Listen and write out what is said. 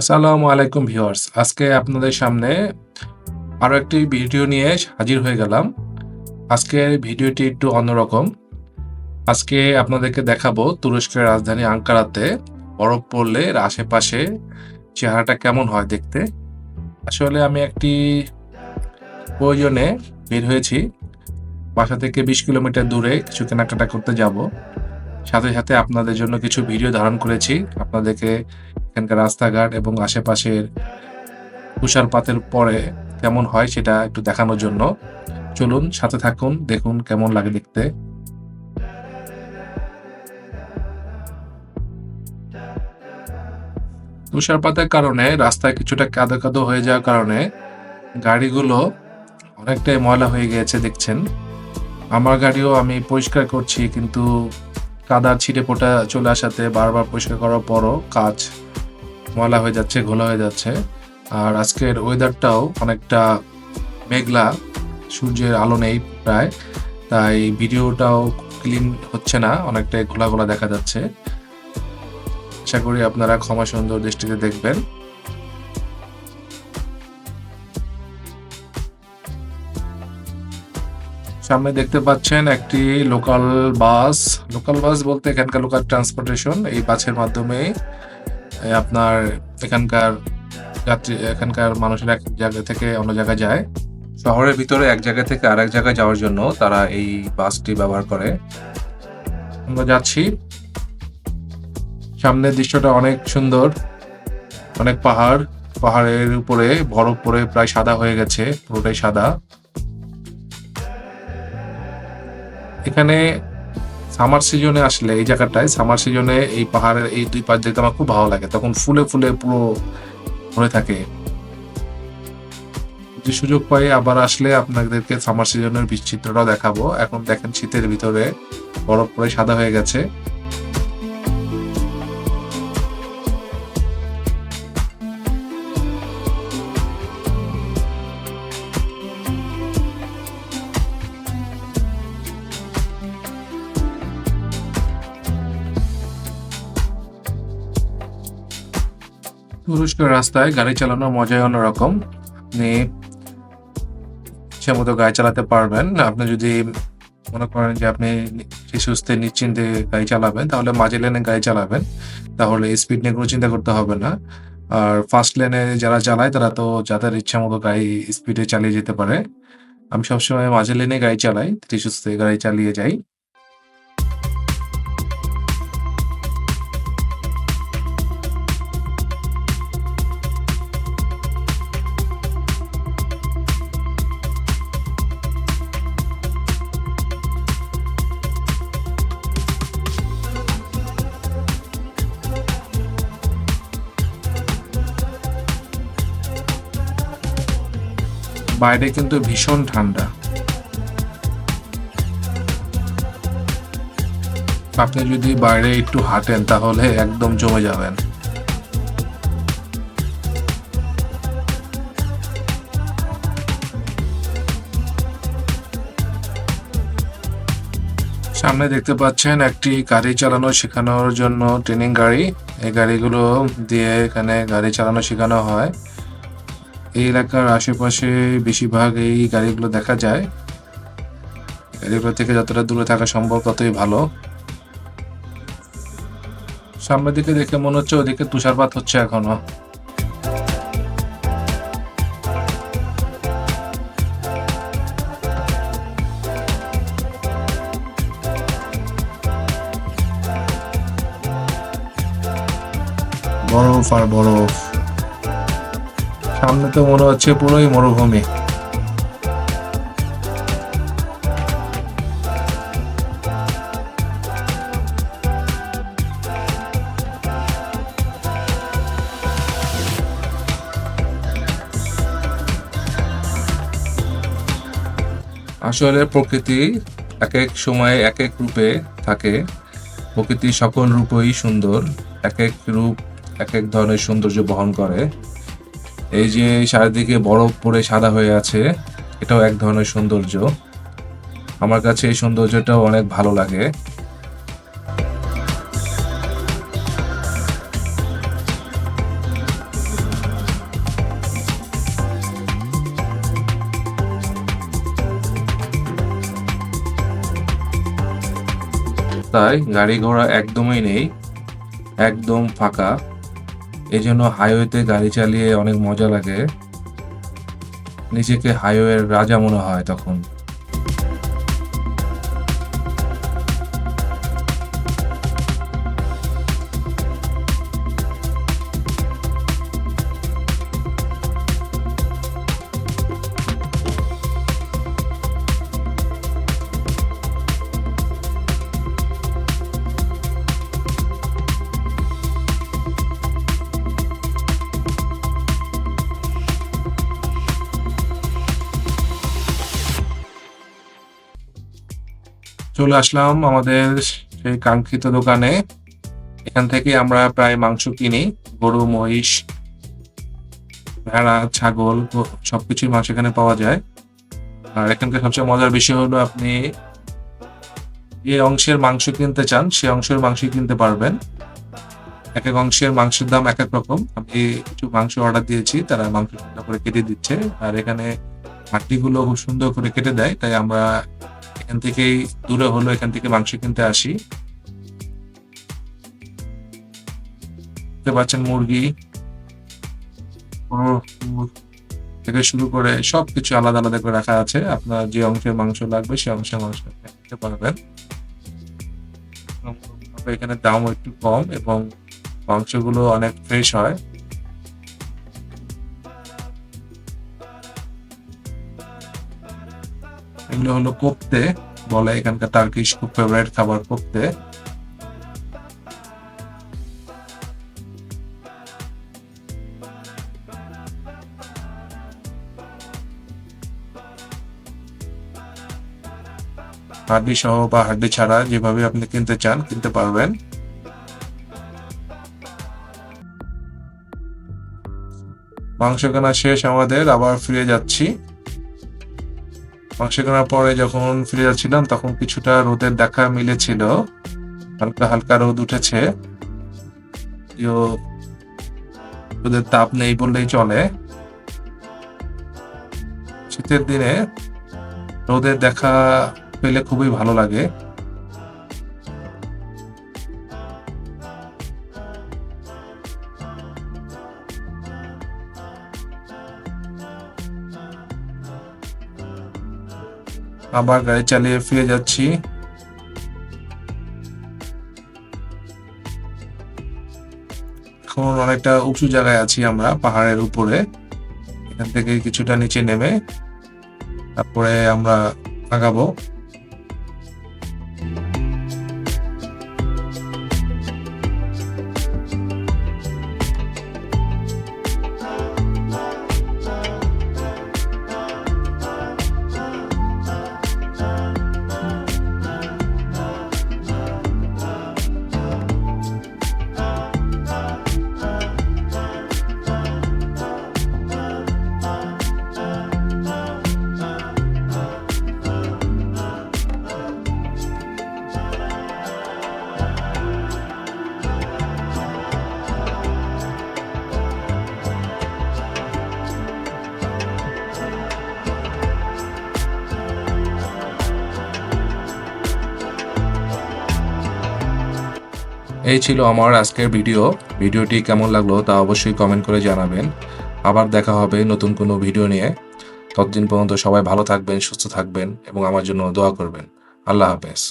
আসসালামু আলাইকুম ভিউয়ার্স। আজকে আপনাদের সামনে আরও একটি ভিডিও নিয়ে হাজির হয়ে গেলাম। আজকের ভিডিওটি একটু অন্যরকম। আজকে আপনাদেরকে দেখাবো তুরস্কের রাজধানী আঙ্কারাতে বরফ পড়লে আশেপাশে চেহারাটা কেমন হয় দেখতে। আসলে আমি একটি প্রয়োজনে বের হয়েছি। বাসা থেকে বিশ কিলোমিটার দূরে কিছু কেনাকাটা করতে যাব। সাথে সাথে আপনাদের জন্য কিছু ভিডিও ধারণ করেছি। আপনাদেরকে এখানকার রাস্তাঘাট এবং আশেপাশের তুষারপাতের পরে কেমন হয় সেটা একটু দেখানোর জন্য। চলুন সাথে থাকুন, দেখুন কেমন লাগে দেখতে। তুষারপাতের কারণে রাস্তায় কিছুটা কাদো কাদো হয়ে যাওয়ার কারণে গাড়িগুলো অনেকটাই ময়লা হয়ে গিয়েছে, দেখছেন। আমার গাড়িও আমি পরিষ্কার করছি, কিন্তু কাদা ছিটে পোটা চলে আসাতে বারবার পরিষ্কার করার পরও কাজ ময়লা হয়ে যাচ্ছে, ঘোলা হয়ে যাচ্ছে। আর আজকের ওয়েদারটাও অনেকটা মেঘলা, সূর্যের আলো নেই প্রায়, তাই ভিডিওটাও ক্লিন হচ্ছে না, অনেকটাই ঘোলা ঘোলা দেখা যাচ্ছে। আশা করি আপনারা ক্ষমা সুন্দর দৃষ্টিতে দেখবেন। সামনে দেখতে পাচ্ছেন একটি লোকাল বাস লোকাল বাস বলতে এখানকার লোকাল ট্রান্সপোর্টেশন এই বাসের মাধ্যমে আপনার এখানকার যাত্রী, এখানকার মানুষের এক জায়গা থেকে অন্য জায়গায় যায়। শহরের ভিতরে এক জায়গা থেকে আরেক জায়গায় যাওয়ার জন্য তারা এই বাসটি ব্যবহার করে। আমরা যাচ্ছি। সামনের দৃশ্যটা অনেক সুন্দর, অনেক পাহাড়। পাহাড়ের উপরে বরফ পরে প্রায় সাদা হয়ে গেছে, পুরোটাই সাদা। এখানে সামার সিজনে আসলে এই জায়গাটায়, সামার সিজনে এই পাহাড়ের এই দুই পাশ দেখতে আমার খুব ভালো লাগে। তখন ফুলে ফুলে পুরো ভরে থাকে। যদি সুযোগ পাই আবার আসলে আপনাদেরকে সামার সিজনের বিচিত্রটাও দেখাবো। এখন দেখেন শীতের ভিতরে বরফ পরে সাদা হয়ে গেছে। তুরস্কের রাস্তায় গাড়ি চালানোর মজাই অন্যরকম। আপনি ইচ্ছে মতো গাড়ি চালাতে পারবেন। আপনি যদি মনে করেন যে আপনি সুস্থে, নিশ্চিন্তে গাড়ি চালাবেন, তাহলে মাঝে লেনে গাড়ি চালাবেন। তাহলে স্পিড নিয়ে কোনো চিন্তা করতে হবে না। আর ফার্স্ট লেনে যারা চালায়, তারা তো যাদের ইচ্ছা মতো গাড়ি স্পিডে চালিয়ে যেতে পারে। আমি সবসময় মাঝে লেনে গাড়ি চালাই ধীরে সুস্থে গাড়ি চালিয়ে যাই। বাইরে কিন্তু ভীষণ ঠান্ডা। আপনি যদি বাইরে একটু হাঁটেন তাহলে একদম জমে যাবেন। সামনে দেখতে পাচ্ছেন একটি গাড়ি চালানো শেখানোর জন্য ট্রেনিং গাড়ি। এই গাড়িগুলো দিয়ে এখানে গাড়ি চালানো শেখানো হয়। এই এলাকার আশেপাশে বেশিরভাগ এই গাড়িগুলো দেখা যায়। গাড়িগুলো থেকে যতটা দূরে থাকা সম্ভব, ততই ভালো। সামনের দিকে দেখে মনে হচ্ছে ওদিকে তুষারপাত হচ্ছে এখনও। বরফ আর বরফ। সামনে তো মনে হচ্ছে পুরোই মরুভূমি। আসলে প্রকৃতি এক এক সময়ে এক এক রূপে থাকে। প্রকৃতির সকল রূপই সুন্দর, এক এক রূপ, এক এক ধরনের সৌন্দর্য বহন করে। এই যে চারিদিকে বরফ পরে সাদা হয়ে আছে, এটাও এক ধরনের সৌন্দর্য। আমার কাছে এই সৌন্দর্যটাও অনেক ভালো লাগে। তাই গাড়ি ঘোড়া একদমই নেই, একদম ফাঁকা। এই জন্য হাইওয়েতে গাড়ি চালিয়ে অনেক মজা লাগে। নিজেকে হাইওয়ের রাজা মনে হয় তখন। চলে আসলাম আমাদের সেই কাঙ্ক্ষিত দোকানে। এখান থেকে আমরা প্রায় মাংস কিনি, গরু, মহিষ, ভেড়া, ছাগল সবকিছুই মাংস এখানে পাওয়া যায়। আর এখানকার সবচেয়ে মজার বিষয় হলো আপনি যে অংশের মাংস কিনতে চান, সে অংশের মাংসই কিনতে পারবেন। এক এক অংশের মাংসের দাম এক এক রকম। আমি কিছু মাংস অর্ডার দিয়েছি, তারা মাংস সুন্দর করে কেটে দিচ্ছে। আর এখানে হাড্ডিগুলো খুব সুন্দর করে কেটে দেয়, তাই আমরা এখান থেকেই দূরে হলো, এখান থেকে মাংস কিনতে আসি। দেখতে পাচ্ছেন মুরগি। থেকে শুরু করে সবকিছু আলাদা আলাদা করে রাখা আছে। আপনার যে অংশের মাংস লাগবে, সে অংশের মাংস নিতে পারবেন। এখানে দামও একটু কম এবং মাংসগুলো অনেক ফ্রেশ হয়। এগুলো হলো কোপ্তে, বলে এখানকার টার্কিশ খুব ফেভারিট খাবার কোপ্তে। হাড্ডি সহ বা হাড্ডি ছাড়া যেভাবে আপনি কিনতে চান, কিনতে পারবেন। মাংস কেনা শেষ আমাদের, আবার ফিরে যাচ্ছি। মাংস পরে যখন ফিরে যাচ্ছিলাম, তখন কিছুটা রোদের দেখা মিলেছিল। হালকা হালকা রোদ উঠেছে। রোদের তাপ নেই বললেই চলে। শীতের দিনে রোদের দেখা পেলে খুবই ভালো লাগে। আবার গাড়ি চালিয়ে ফিরে যাচ্ছি। এখন অনেকটা উঁচু জায়গায় আছি আমরা, পাহাড়ের উপরে। এখান থেকে কিছুটা নিচে নেমে তারপরে আমরা আগাবো। এই ছিল আমার আজকের ভিডিও। ভিডিওটি কেমন লাগল তা অবশ্যই কমেন্ট করে জানাবেন। আবার দেখা হবে নতুন কোনো ভিডিও নিয়ে। ততদিন পর্যন্ত সবাই ভালো থাকবেন, সুস্থ থাকবেন এবং আমার জন্য দোয়া করবেন। আল্লাহ হাফেজ।